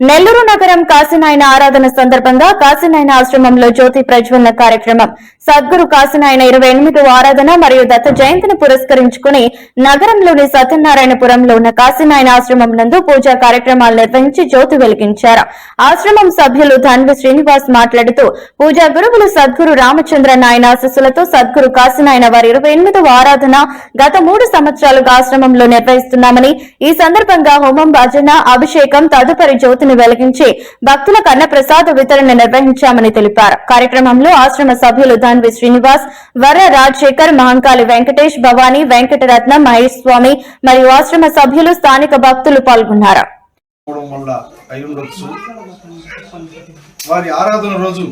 నెల్లూరు నగరం కాశీనాయన ఆరాధన సందర్భంగా కాశీనాయన ఆశ్రమంలో జ్యోతి ప్రజ్వలన కార్యక్రమం. సద్గురు కాశీనాయన ఇరవై ఎనిమిదవ ఆరాధన మరియు దత్త జయంతిని పురస్కరించుకుని నగరంలోని సత్యనారాయణపురంలో ఉన్న కాశీనాయన ఆశ్రమం నందు పూజా కార్యక్రమాలు నిర్వహించి జ్యోతి వెలిగించారు. ఆశ్రమం సభ్యులు ధన్వి శ్రీనివాస్ మాట్లాడుతూ పూజా గురువులు సద్గురు రామచంద్ర నాయన ఆశస్సులతో సద్గురు కాశీనాయన వారి ఇరవై ఎనిమిదవ ఆరాధన గత మూడు సంవత్సరాలుగా ఆశ్రమంలో నిర్వహిస్తున్నామని ఈ సందర్భంగా హోమం భజన అభిషేకం తదుపరి జ్యోతి జ్యోతిని వెలిగించి భక్తులకు అన్న ప్రసాద వితరణ నిర్వహించామని తెలిపారు. కార్యక్రమంలో ఆశ్రమ సభ్యులు ధన్వి శ్రీనివాస్ వర రాజశేఖర్ మహంకాళి వెంకటేష్ భవానీ వెంకటరత్న మహేష్ స్వామి మరియు ఆశ్రమ సభ్యులు స్థానిక భక్తులు పాల్గొన్నారు. వారి ఆరాధన రోజు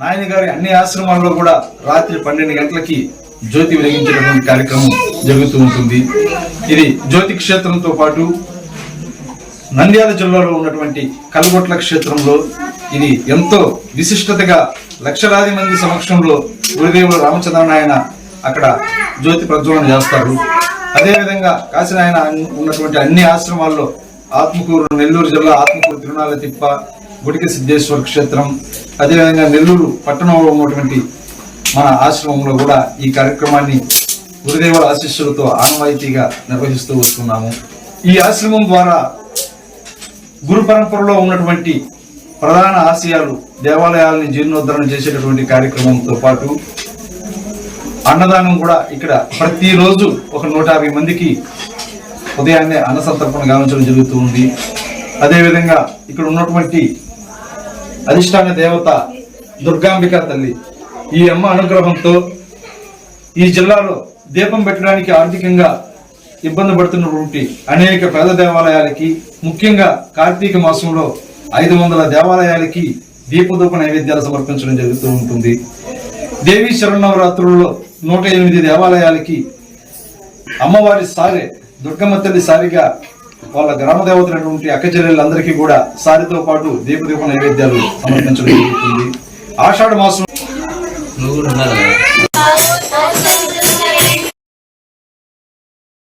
నాయన గారి అన్ని ఆశ్రమాల్లో కూడా రాత్రి పన్నెండు గంటలకి జ్యోతి వెలిగించేటటువంటి కార్యక్రమం జరుగుతూ ఉంటుంది. ఇది జ్యోతి క్షేత్రంతో పాటు నంద్యాల జిల్లాలో ఉన్నటువంటి కల్గొట్ల క్షేత్రంలో ఇది ఎంతో విశిష్టతగా లక్షలాది మంది సమక్షంలో గురుదేవులు రామచంద్రనాయన అక్కడ జ్యోతి ప్రజ్వలన చేస్తారు. అదేవిధంగా కాశీనాయన ఉన్నటువంటి అన్ని ఆశ్రమాల్లో ఆత్మకూరు నెల్లూరు జిల్లా ఆత్మకూరు తిరునాల తిప్ప గుడిక సిద్ధేశ్వర క్షేత్రం అదేవిధంగా నెల్లూరు పట్టణంలో ఉన్నటువంటి మన ఆశ్రమంలో కూడా ఈ కార్యక్రమాన్ని గురుదేవుల ఆశీస్సులతో ఆనవాయితీగా నిర్వహిస్తూ వస్తున్నాము. ఈ ఆశ్రమం ద్వారా గురు పరంపరలో ఉన్నటువంటి ప్రధాన ఆశయాలు దేవాలయాలని జీర్ణోద్ధరణ చేసేటటువంటి కార్యక్రమంతో పాటు అన్నదానం కూడా ఇక్కడ ప్రతిరోజు ఒక నూట యాభై మందికి ఉదయాన్నే అన్న సంతర్పణ గావించడం జరుగుతూ ఉంది. అదేవిధంగా ఇక్కడ ఉన్నటువంటి అధిష్టాన దేవత దుర్గాంబిక తల్లి ఈ అమ్మ అనుగ్రహంతో ఈ జిల్లాలో దీపం పెట్టడానికి ఆర్థికంగా ఇబ్బంది పడుతున్నటువంటి అనేక పేద దేవాలయాలకి ముఖ్యంగా కార్తీక మాసంలో ఐదు వందల దేవాలయాలకి దీపదూప నైవేద్యాలు సమర్పించడం జరుగుతూ ఉంటుంది. దేవీ శరణవరాత్రుల్లో నూట ఎనిమిది దేవాలయాలకి అమ్మవారి సారె దుర్గమ్మ తల్లి సారిగా వాళ్ళ గ్రామ దేవతలైనటువంటి అక్క చెల్లెళ్ళందరికీ కూడా సారితో పాటు దీపదీప నైవేద్యాలు సమర్పించడం జరుగుతుంది. ఆషాఢ మాసం